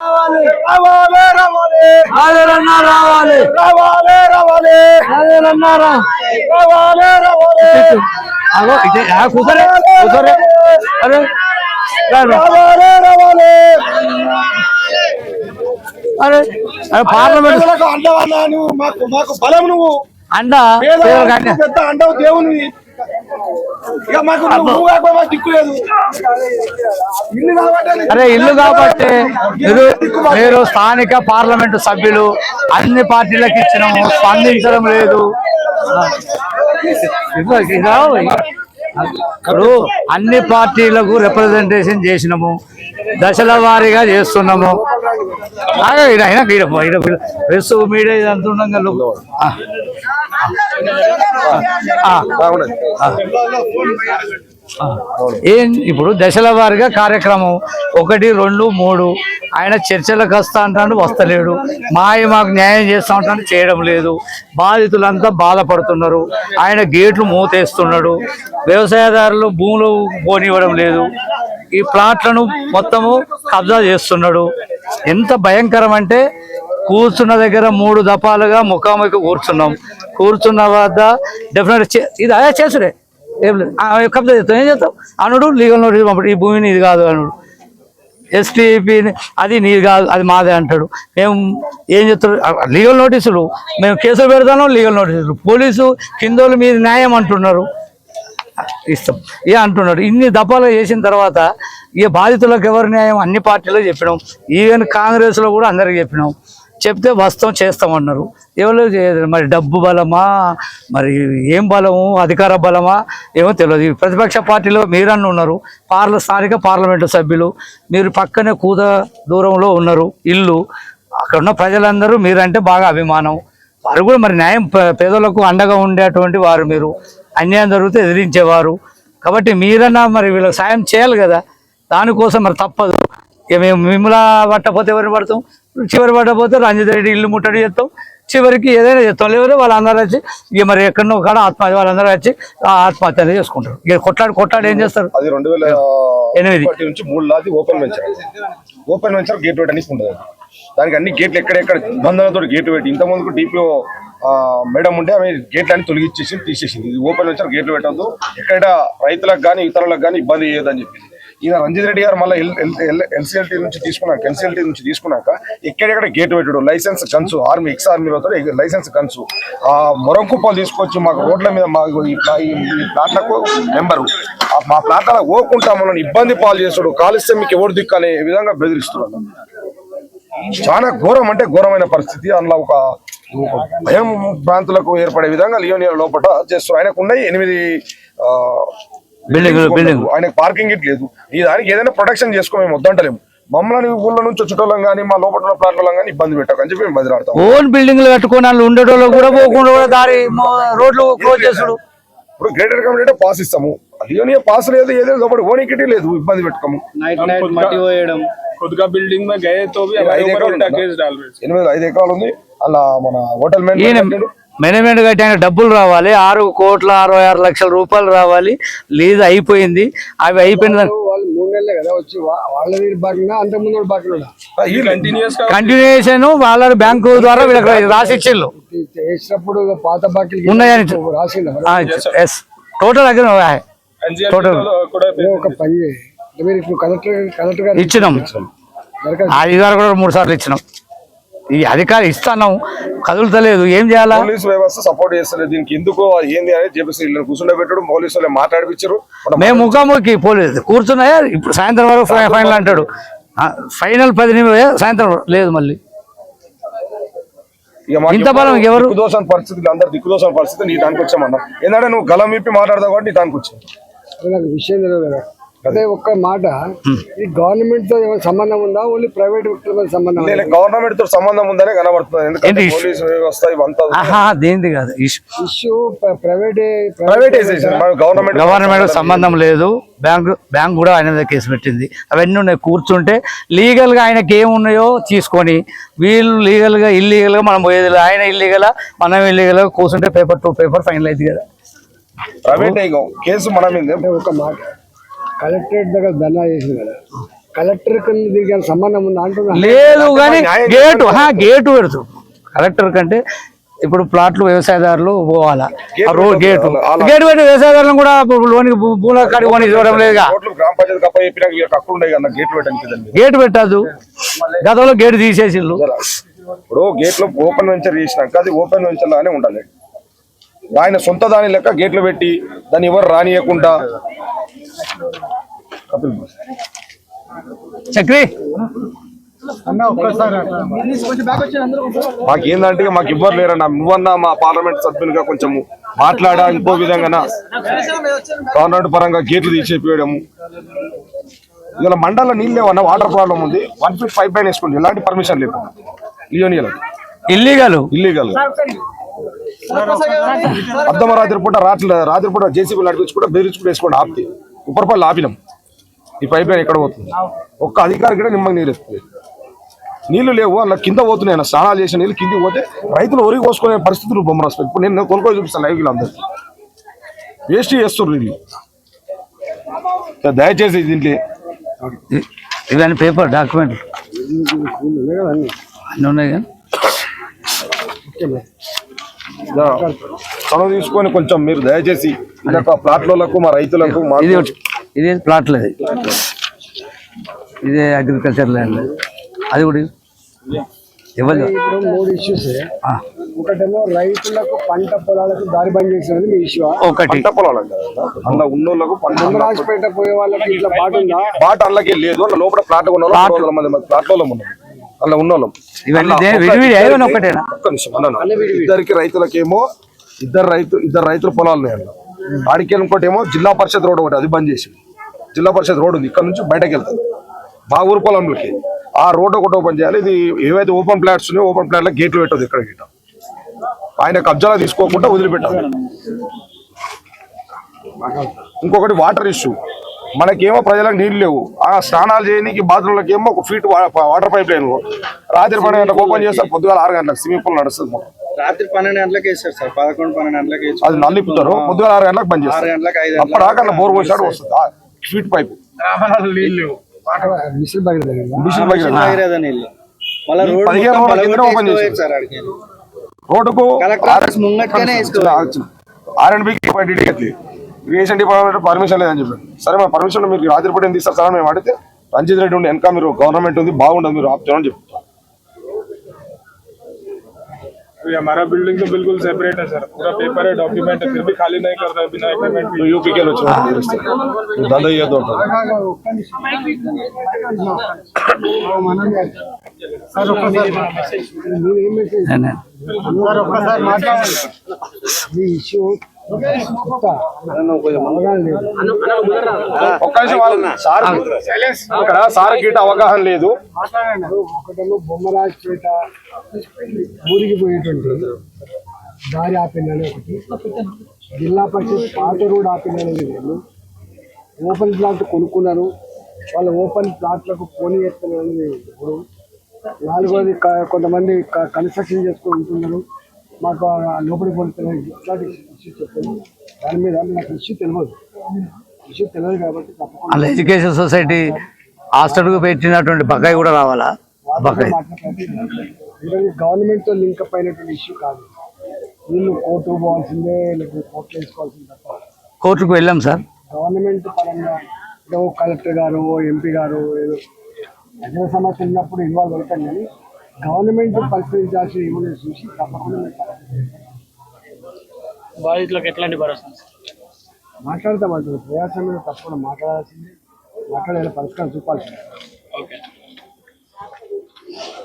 రావాలి. రావాలి అదేనన్నా రావాలి. రావాలి రావాలి. అదేనన్నా రా. రావాలి రావాలి. అగో ఇదే ఆ కూసరే కూసరే. అరే రా, రా. రావాలి రావాలి. అరే అరే పార్లమెంట్. అండవన్నా నువ్వు మాకు మాకు బలం నువ్వు. అండ అండవు దేవుని ఇక మాకు నువ్వు నువ్వు కాకపోతే మాకు దిక్కు లేదు. ఇల్లు కాబట్టి అరే ఇల్లు కాబట్టి మీరు స్థానిక పార్లమెంటు సభ్యులు అన్ని పార్టీలకు ఇచ్చినాము స్పందించడం లేదు. ఇప్పుడు అన్ని పార్టీలకు రిప్రజెంటేషన్ చేసినాము. దశల వారీగా చేస్తున్నాము. అయినా ఈడ ప్రెస్ మీడియా ఉండగా లో- ఆ. ఏం ఇప్పుడు దశల వారీగా కార్యక్రమం. ఒకటి రెండు మూడు. ఆయన చర్చలకు వస్తా అంటాడు వస్తలేడు. మాయ మాకు న్యాయం చేస్తా అంటాడు చేయడం లేదు. బాధితులంతా బాధపడుతున్నారు. ఆయన గేట్లు మూతేస్తున్నాడు. వ్యవసాయదారులు భూములు పోనివ్వడం లేదు. ఈ ప్లాట్లను మొత్తము కబ్జా చేస్తున్నాడు. ఎంత భయంకరం అంటే కూర్చున్న దగ్గర మూడు దఫాలుగా ముఖాముఖి కూర్చున్నాం. కూర్చున్న వద్ద డెఫినెట్ ఇది అదే చేసుడే ఏం లేదు. కబ్జా చేస్తాం ఏం చేస్తాం అనుడు లీగల్ నోటీస్ పంపడు ఈ భూమిని ఇది కాదు అనుడు ఎస్టీపీని అది నీది కాదు అది మాదే అంటాడు. మేము ఏం చెప్తారు? లీగల్ నోటీసులు. మేము కేసులు పెడతాను లీగల్ నోటీసులు. పోలీసు కిందోళ్ళు మీద న్యాయం అంటున్నారు. ఇస్తాం. ఏ అంటున్నాడు? ఇన్ని దఫాలు చేసిన తర్వాత ఇక బాధితులకు ఎవరి న్యాయం? అన్ని పార్టీలో చెప్పినాం. ఈవెన్ కాంగ్రెస్లో కూడా అందరికి చెప్పినాం. చెప్తే వస్తాం చేస్తామన్నారు. ఎవరు చేయలేదు? మరి డబ్బు బలమా? మరి ఏం బలము? అధికార బలమా? ఏమో తెలియదు. ప్రతిపక్ష పార్టీలో మీరన్న ఉన్నారు. పార్ల స్థానిక పార్లమెంటు సభ్యులు. మీరు పక్కనే కూత దూరంలో ఉన్నారు. ఇల్లు. అక్కడ ఉన్న ప్రజలందరూ మీరంటే బాగా అభిమానం. వారు కూడా మరి న్యాయం పేదలకు అండగా ఉండేటువంటి వారు మీరు. అన్యాయం జరిగితే ఎదిరించేవారు. కాబట్టి మీరన్నా మరి వీళ్ళకి సాయం చేయాలి కదా. దానికోసం మరి తప్పదు. ఇక మేము మిమ్మల్ని పట్టకపోతే ఎవరిని పడతాం? చివరి పట్టకపోతే రంజిత్ రెడ్డి ఇల్లు ముట్టడి చేస్తాం. చివరికి ఏదైనా చేస్తాం. లేకపోతే వాళ్ళందరూ వచ్చి ఇక మరి ఎక్కడో కాడ ఆత్మహత్య వాళ్ళందరూ వచ్చి ఆ ఆత్మహత్య అనేది చేసుకుంటారు. ఇక కొట్లాడి కొట్లాడి ఏం చేస్తారు? అది రెండు వేల ఎనిమిది. నుంచి మూడు లాది open venture. Open venture gate wait అనేసి ఉండదు. దానికి అన్ని గేట్లు ఎక్కడెక్కడ బంధనతో గేట్ పెట్టి ఇంత ముందుకు డిపిఓ మేడం ఉంటే ఆమె గేట్లు అన్ని తొలగించేసి తీసేసింది. ఇది ఓపెన్ వెంచర్ గేట్లు పెట్టద్దు. ఎక్కడ రైతులకు కానీ ఇతరులకు కానీ ఇబ్బంది చేయదని చెప్పింది ఈయన రంజిత్ రెడ్డి గారు మళ్ళీ ఎల్సీఎల్టీ నుంచి తీసుకున్నాక ఎన్సీఎల్టీ నుంచి తీసుకున్నాక ఎక్కడెక్కడ గేట్ పెట్టడు? లైసెన్స్ కన్సు ఆర్మీ ఎక్స్ ఆర్మీలతో లైసెన్స్ కన్సు ఆ మొరంకుప్పలు తీసుకొచ్చి మాకు రోడ్ల మీద మాకు ఈ ప్లాట్లకు మెంబరు. మా ప్లాట్ల ఓకుంటా మనల్ని ఇబ్బంది పాలు చేస్తాడు. కాలుస్తే మీకు ఎవరు దిక్కు అనే విధంగా బెదిరిస్తున్నాడు. చాలా ఘోరం అంటే ఘోరమైన పరిస్థితి. అందులో ఒక భయం ప్రాంతులకు ఏర్పడే విధంగా లియోనియర్ లోపల చేస్తున్నారు ఆయనకు ఉన్నాయి ఎనిమిది బిల్డింగ్ బిల్డింగ్ ఆయనకు పార్కింగ్ ఇట్ లేదు. ఈ దానికి ఏదైనా ప్రొటెక్షన్ చేసుకో మేము వద్దంటలేము. మమ్మల్ని ఊళ్ళ నుంచి చుట్టూలం కానీ మా లోపల ప్లాట్ల కానీ ఇబ్బంది పెట్టాక అని చెప్పి మేము బదిలాడతాం. ఓన్ బిల్డింగ్లు కట్టుకొని వాళ్ళు ఉండేటోళ్ళు కూడా పోకుండా దారి రోడ్లు క్లోజ్ చేసుడు. ఇప్పుడు గ్రేటర్ కమిటీ పాస్ ఇస్తాము. అయ్యోని పాస్ లేదు ఏదో కాబట్టి ఓనికిటి లేదు. ఇబ్బంది పెట్టుకోము. కొద్దిగా బిల్డింగ్ ఎనిమిది ఐదు ఎకరాలు ఉంది. అలా మన హోటల్ మేనేజ్మెంట్ మేనేజ్మెంట్ కట్టి ఆయన డబ్బులు రావాలి. ఆరు కోట్ల అరవై ఆరు లక్షల రూపాయలు రావాలి. లీజ్ అయిపోయింది. అవి అయిపోయిన కంటిన్యూషన్ వాళ్ళ బ్యాంకు ద్వారా వీళ్ళకి రాసిచ్చిళ్ళు పాత బాకీ ఉన్నాయని టోటల్ అగ్ర టోటల్ ఇచ్చినాం. అది కూడా మూడు సార్లు ఇచ్చినాం. ఈ అధికారి ఇస్తున్నాం కదులుతలేదు ఏం చేయాలా? పోలీస్ వ్యవస్థ సపోర్ట్ చేస్తలేదు దీనికి ఎందుకు ఏంది అనేది చెప్పేసి వీళ్ళని కూర్చుండబెట్టడం పోలీసు వాళ్ళు మాట్లాడిపించారు మేము ముఖాముఖి పోలేదు కూర్చున్నాయా? ఇప్పుడు సాయంత్రం వరకు ఫైనల్ అంటాడు. ఫైనల్ పది నిమిషం సాయంత్రం లేదు మళ్ళీ. ఇంత బలం ఎవరు? దిక్కుదోసని పరిస్థితులు అందరు దిక్కుదోసని పరిస్థితి నీ దానికి వచ్చామన్నా ఏంటంటే నువ్వు గలం విప్పి మాట్లాడదావు కాబట్టి నీ దానికి వచ్చావు విషయం తెలియదు కదా. అదే ఒక్క మాట. ఇది గవర్నమెంట్తో ఏమైనా సంబంధం ఉందా? ఓన్లీ ప్రైవేట్ వ్యక్తులతో సంబంధం ఉందా? గవర్నమెంట్తో సంబంధం ఉందనే కనబడుతుంది. ఎందుకంటే ఏంటి? పోలీస్ వ్యవస్థ ఇవంతా ఆహా దేనిది కాదు ఇష్- issue private privatization government government సంబంధం లేదు. బ్యాంక్ బ్యాంక్ కూడా ఆయన మీద కేసు పెట్టింది. అవన్నీ ఉన్నాయి కూర్చుంటే లీగల్గా ఆయనకి ఏమున్నాయో తీసుకొని వీళ్ళు లీగల్గా ఇల్లీగల్గా మనం పోయేది. ఆయన ఇల్లీగల్ మనం ఇల్లీగల్గా కూర్చుంటే పేపర్ టు పేపర్ ఫైనల్ అయింది కదా. ప్రైవేట్ కేసు మన ఒక మాట. కలెక్టరేట్ దగ్గర ధర్నా చేసింది కదా. కలెక్టర్ దీనికి సంబంధం ఉందా అంటున్నా? లేదు కానీ గేటు గేటు పెడుతు. కలెక్టర్ కంటే ఇప్పుడు ప్లాట్లు వ్యవసాయదారులు పోవాలా? ఆ రోడ్ గేటు. గేటు పెట్టి వ్యవసాయదారులను కూడా లోనికి భూముల కాడికి పోనీ చూడడం లేదుగా? గేటు పెట్టద్దు. గతంలో గేటు తీసేసిళ్ళు. ఇప్పుడు గేట్లు ఓపెన్ వెంచర్ చేసినాక అది ఓపెన్ వెంచర్ లానే ఉండాలి. ఆయన సొంత దాని లెక్క గేట్లు పెట్టి దాన్ని ఎవరు రానియకుండా కపిల్. చక్రి! మాకేందంటే మాకు ఇవ్వరు లేరన్న. నువ్వన్నా మా పార్లమెంట్ సభ్యులుగా కొంచెం మాట్లాడా ఇంకో విధంగా గవర్నమెంట్ పరంగా గేట్లు తీసేపియడము. ఇలా మండల నీళ్ళు లేవన్న వాటర్ ప్రాబ్లం ఉంది. వన్ ఫీట్ పైప్ లైన్ వేసుకోండి ఎలాంటి పర్మిషన్ లియోనియలకు ఇల్లీగల్ ఇల్లీగల్ అర్ధమ రాత్రి పూట రాత్రి రాత్రి పూట జేసీబీ నడిపించుకుంటే బెదిరించుకుంటూ వేసుకోండి ఆపితే. ఉపరపల్లి ఆపినాం ఈ పైప్ లైన్ ఎక్కడ పోతుంది ఒక్క అధికారి కూడా నిమ్మకి నీరు వస్తుంది నీళ్ళు లేవు అలా కింద పోతున్నాయి అన్న స్నానాలు చేసిన నీళ్ళు కిందికి పోతే రైతులు ఒరిగి కోసుకునే పరిస్థితులు బొమ్మ రాస్తారు ఇప్పుడు నేను కొనుక్కొని చూపిస్తాను లైవ్లో అందరికి వేస్ట్ చేస్తున్నారు నీళ్ళు దయచేసి దీంట్లో ఇవన్నీ పేపర్ డాక్యుమెంట్ అన్నీ ఉన్నాయి కానీ చొరవ తీసుకొని కొంచెం మీరు దయచేసి ఇదొక ప్లాట్లకు మా రైతులకు మా ఇది. ఇది ప్లాట్ లేదు. ఇదే అగ్రికల్చర్ ల్యాండ్ అది కూడా ఇవ్వదు ఇప్పుడు మూడు ఇష్యూస్ ఒకటేమో రైతులకు పంట పొలాలకు దారి బంద్ చేసినది మీ ఇష్యూ ఒకటి. పంట పొలాలు అంటారు కదా. అందులో ఉన్నోళ్ళకు పంట రాజపేట పోయే వాళ్ళకి ఇట్లా పాట ఉందా? బాట అందులోకి లేదు. లోపల ప్లాట్ ఉన్న వాళ్ళు ప్లాట్లో ఉన్నాం అందులో ఉన్నోళ్ళం. ఇద్దరికి రైతులకేమో ఇద్దరు రైతు ఇద్దరు రైతుల పొలాలు ఉన్నాయి అందులో ఆడికి ఇంకోటి ఏమో జిల్లా పరిషత్ రోడ్ ఒకటి అది బంద్ చేసి జిల్లా పరిషత్ రోడ్ ఉంది ఇక్కడ నుంచి బయటకు వెళ్తుంది మా ఊరు పొలంలోకి. ఆ రోడ్ ఒకటి ఓపెన్ చేయాలి ఇది ఏవైతే ఓపెన్ ప్లాట్స్ ఉన్నాయో ఓపెన్ ప్లాట్లో గేట్లు పెట్టదు ఇక్కడ గిట్ట. ఆయన కబ్జాలో తీసుకోకుండా వదిలిపెట్టాలి. ఇంకొకటి వాటర్ ఇష్యూ. మనకేమో ప్రజలకు నీళ్ళు లేవు ఆ స్నానాలు చేయడానికి బాత్రూమ్లకి ఏమో ఒక ఫీట్ వాటర్ పైప్ లైన్ రాత్రి పన్నెండు గంటలకు ఓపెన్ చేస్తారు పొద్దుగాల ఆరు గంటలకు స్విమ్మింగ్ పూల్ నడుస్తుంది. రాత్రి పన్నెండు గంటలకు వేస్తారు సార్ పదకొండు పన్నెండు గంటలకు అది నల్లిపుతారు పొద్దుగాల ఆరు గంటలకు బంద్ చేస్తారు అప్పటిదాకా అలా బోర్ పోసాడు వస్తుంది ఫీట్ పైప్ మిషన్ మిషన్ పదిహేను రోడ్డుకు కలెక్టర్ ఆఫీస్ ముంగట్గానే వేసుకోవాలి. ఆర్ అండ్ బికి ఇవ్వట్లేదు ఇరిగేషన్ డిపార్ట్మెంట్ పర్మిషన్ లేదని చెప్పారు సరే మా పర్మిషన్ మీరు రాత్రి పూట ఏం తీస్తారు సార్ అని మేము అడిగితే రంజిత్ రెడ్డి ఉండి వెనక మీరు గవర్నమెంట్ ఉంది బాగుండదు మీరు ఆపుతామని చెప్పారు तो ये हमारा बिल्डिंग तो बिल्कुल सेपरेट है सर पूरा पेपर है डॉक्यूमेंट है फिर भी खाली नहीं कर रहा है बिना एग्रीमेंट నువ్వు యూపీకి వెళ్ళి వచ్చిన దంద చేయొద్దు అంటారు. నేనే. ఈ ఇష్యూ కొత్త అవగాహన లేదు ఒక్క నిమిషం వాళ్ళు సార్ ఇక్కడ సార్ గీట అవగాహన లేదు. ఒకటేమో బొమ్మరాజ్పేట ఊరికి పోయేటువంటి దారి ఆపిందని ఒకటి. జిల్లా పరిషత్ పాత రోడ్ ఆపిందని లేదు ఓపెన్ ప్లాట్ కొనుక్కున్నారు. వాళ్ళ ఓపెన్ ప్లాట్లకు పోనీ చేస్తున్నారు ఇప్పుడు నాలుగోది కొంతమంది క- కన్స్ట్రక్షన్ చేసుకొని ఉంటున్నారు. మాకు లోపలికి పోతున్నారు ఇట్లాంటి ఇష్యూ చెప్పాను. దాని మీద నాకు ఇష్యూ తెలియదు ఇష్యూ తెలియదు కాబట్టి వాళ్ళ ఎడ్యుకేషన్ సొసైటీ హాస్టల్కు పెట్టినటువంటి బకాయి కూడా రావాలా? బకాయి. ఈరోజు గవర్నమెంట్తో లింక్ అప్ అయినటువంటి ఇష్యూ కాదు. వీళ్ళు కోర్టు పోవాల్సిందే లేకపోతే కోర్టు వేసుకోవాల్సిందే తప్ప. కోర్టుకు వెళ్ళాం సార్. గవర్నమెంట్ పరంగా ఏదో కలెక్టర్ గారు ఎంపీ గారు ఏదో ప్రజల సమస్య ఉన్నప్పుడు ఇన్వాల్వ్ అవుతాం కానీ గవర్నమెంట్ పరిశీలించాల్సిన ఏమైనా చూసి తప్పకుండా బాధితులకు ఎట్లాంటి భరోసా? మాట్లాడతామంటారు ప్రజాస్వామ్యం తప్పకుండా మాట్లాడాల్సిందే. మాట్లాడే పరిష్కారం చూపాల్సిందే.